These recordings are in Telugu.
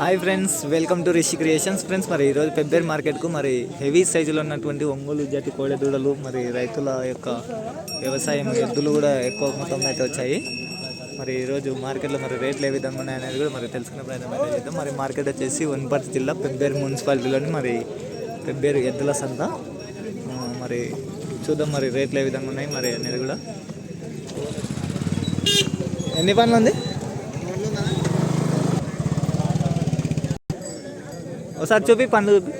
Hi friends welcome to Rishi Creations. Friends మరి ఈరోజు పెబ్బేర్ మార్కెట్కు మరి హెవీ సైజులో ఉన్నటువంటి ఒంగోలు జాతి కోడె దూడలు మరి రైతుల యొక్క వ్యవసాయం ఎద్దులు కూడా ఎక్కువ మొత్తంలో అయితే వచ్చాయి. మరి ఈరోజు మార్కెట్లో మరి రేట్లు ఏ విధంగా ఉన్నాయనేది కూడా మరి తెలుసుకునే ప్రయత్నం అయితే చేద్దాం. మరి మార్కెట్ వచ్చేసి వన్పర్తి జిల్లా పెబ్బేరు మున్సిపాలిటీలోని మరి పెబ్బేరు ఎద్దుల సంత. మరి చూద్దాం మరి రేట్లు ఏ విధంగా ఉన్నాయి మరి అనేది కూడా. ఎన్ని పనులు ఉంది? ఒకసారి చూపి పండ్లు చూపి.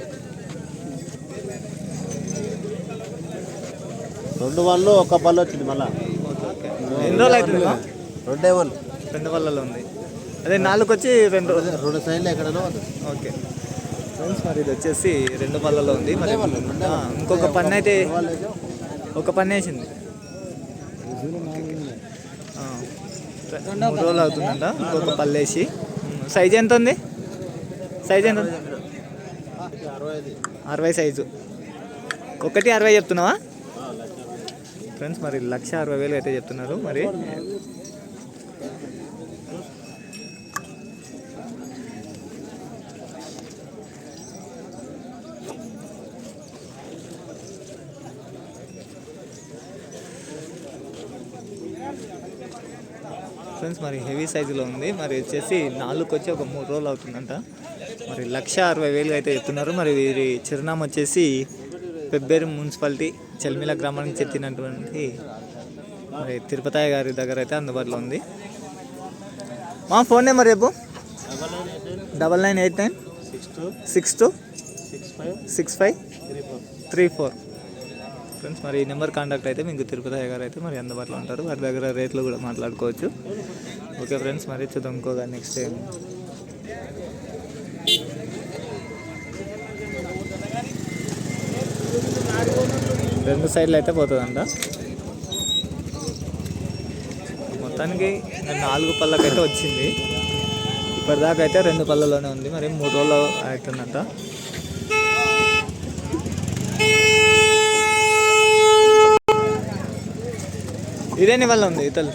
రెండు వాళ్ళు ఒక పళ్ళు వచ్చింది మళ్ళా. ఎన్ని రోజులు అవుతుంది రెండే వాళ్ళు. రెండు పళ్ళలో ఉంది. అదే నాలుగు వచ్చి రెండు రోజులు రెండు సైడ్లు ఎక్కడనో ఉంది. ఓకే. ఫ్రెండ్స్ మరి ఇది వచ్చేసి రెండు పళ్ళలో ఉంది. మరి ఇంకొక పన్ను అయితే ఒక పన్ను వేసింది. ఆ, మూడు రోజులు అవుతుందంట. ఇంకొక పళ్ళు వేసి. సైజ్ ఎంత ఉంది? సైజ్ ఎంత ఉంది? అరవై అరవై సైజు. ఒకటి అరవై చెప్తున్నావా? ఫ్రెండ్స్ మరి లక్ష అరవై వేలు అయితే చెప్తున్నారు. మరి ఫ్రెండ్స్ మరి హెవీ సైజులో ఉంది. మరి వచ్చేసి నాలుగు వచ్చి ఒక మూడు రోజులు అవుతుందంట. మరి లక్ష అరవై వేలు అయితే చెప్తున్నారు. మరి వీరి చిరునామా వచ్చేసి పెబ్బేరు మున్సిపాలిటీ చెల్మిల గ్రామానికి చెందినటువంటి మరి తిరుపతి గారి దగ్గర అయితే అందుబాటులో ఉంది. మా ఫోన్ నెంబర్ రేపు double nine eight nine six two six two six five six five three four. Three four friends మరి ఈ నెంబర్ కాంటాక్ట్ అయితే మీకు తిరుపతి గారు అయితే మరి అందుబాటులో ఉంటారు. వారి దగ్గర రేట్లు కూడా మాట్లాడుకోవచ్చు. ఓకే ఫ్రెండ్స్ మరి చూద్దాం ఇంకోగా నెక్స్ట్ టైం. రెండు సైడ్లు అయితే పోతుందంట. మొత్తానికి నాలుగు పళ్ళకైతే వచ్చింది. ఇప్పటిదాకా అయితే రెండు పళ్ళలోనే ఉంది. మరి మూడు రోజులు అవుతుందంట. ఇదేని వల్ల ఉంది ఇతలు.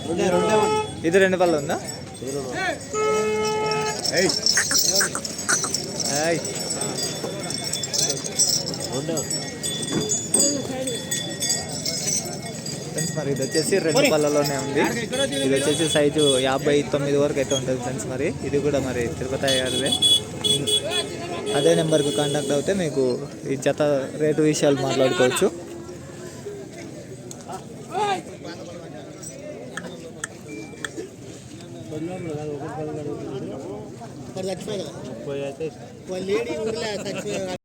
ఇది రెండు పళ్ళు ఉందా? ఫ్రెండ్స్ మరి ఇది వచ్చేసి రెండు పళ్ళలోనే ఉంది. ఇది వచ్చేసి సైజు యాభై తొమ్మిది వరకు అయితే ఉంటుంది ఫ్రెండ్స్ మరి. ఇది కూడా మరి తిరుపతి గారిదే అదే నెంబర్కి కాంటాక్ట్ అవుతే మీకు ఈ జత రేటు విషయాలు మాట్లాడుకోవచ్చు. ముప్పై అయితే లేడీ ఊర్లో చచ్చిపోయి